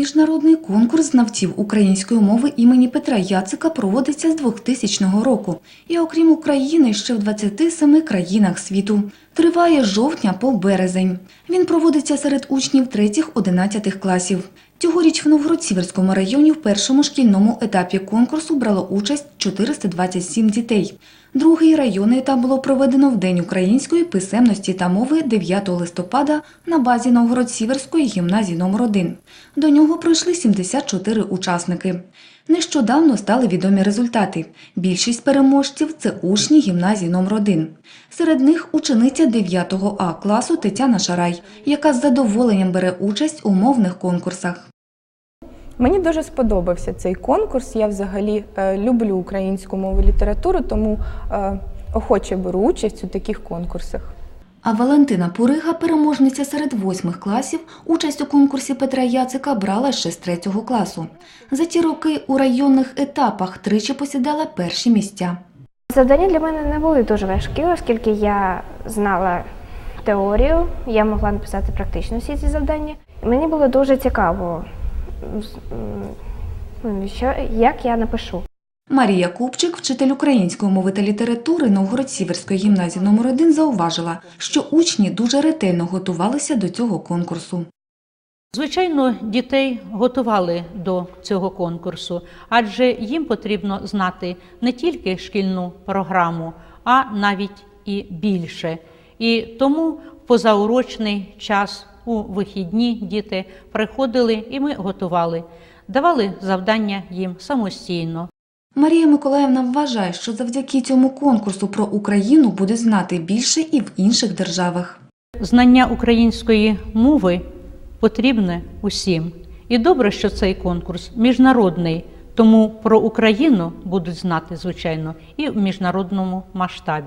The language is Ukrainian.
Міжнародний конкурс знавців української мови імені Петра Яцика проводиться з 2000 року. І окрім України, ще в 27 країнах світу. Триває з жовтня по березень. Він проводиться серед учнів 3-11 класів. Цьогоріч в Новгород-Сіверському районі в першому шкільному етапі конкурсу брало участь 427 дітей. Другий районний етап було проведено в День української писемності та мови 9 листопада на базі Новгород-Сіверської гімназії номер 1 До нього пройшли 74 учасники. Нещодавно стали відомі результати. Більшість переможців це учні гімназії номер 1 Серед них учениця 9 А класу Тетяна Шарай, яка з задоволенням бере участь у мовних конкурсах. Мені дуже сподобався цей конкурс. Я взагалі е, люблю українську мову і літературу, тому е, охоче беру участь у таких конкурсах. А Валентина Пурига, переможниця серед восьмих класів, участь у конкурсі Петра Яцика брала ще з третього класу. За ті роки у районних етапах тричі посідала перші місця. Завдання для мене не були дуже важкі, оскільки я знала теорію, я могла написати практично всі ці завдання. Мені було дуже цікаво, що, як я напишу. Марія Купчик, вчитель української мови та літератури Новгород-Сіверської гімназії номер 1 зауважила, що учні дуже ретельно готувалися до цього конкурсу. Звичайно, дітей готували до цього конкурсу, адже їм потрібно знати не тільки шкільну програму, а навіть і більше. І тому в позаурочний час у вихідні діти приходили і ми готували, давали завдання їм самостійно. Марія Миколаївна вважає, що завдяки цьому конкурсу про Україну буде знати більше і в інших державах. Знання української мови потрібне усім. І добре, що цей конкурс міжнародний, тому про Україну будуть знати, звичайно, і в міжнародному масштабі.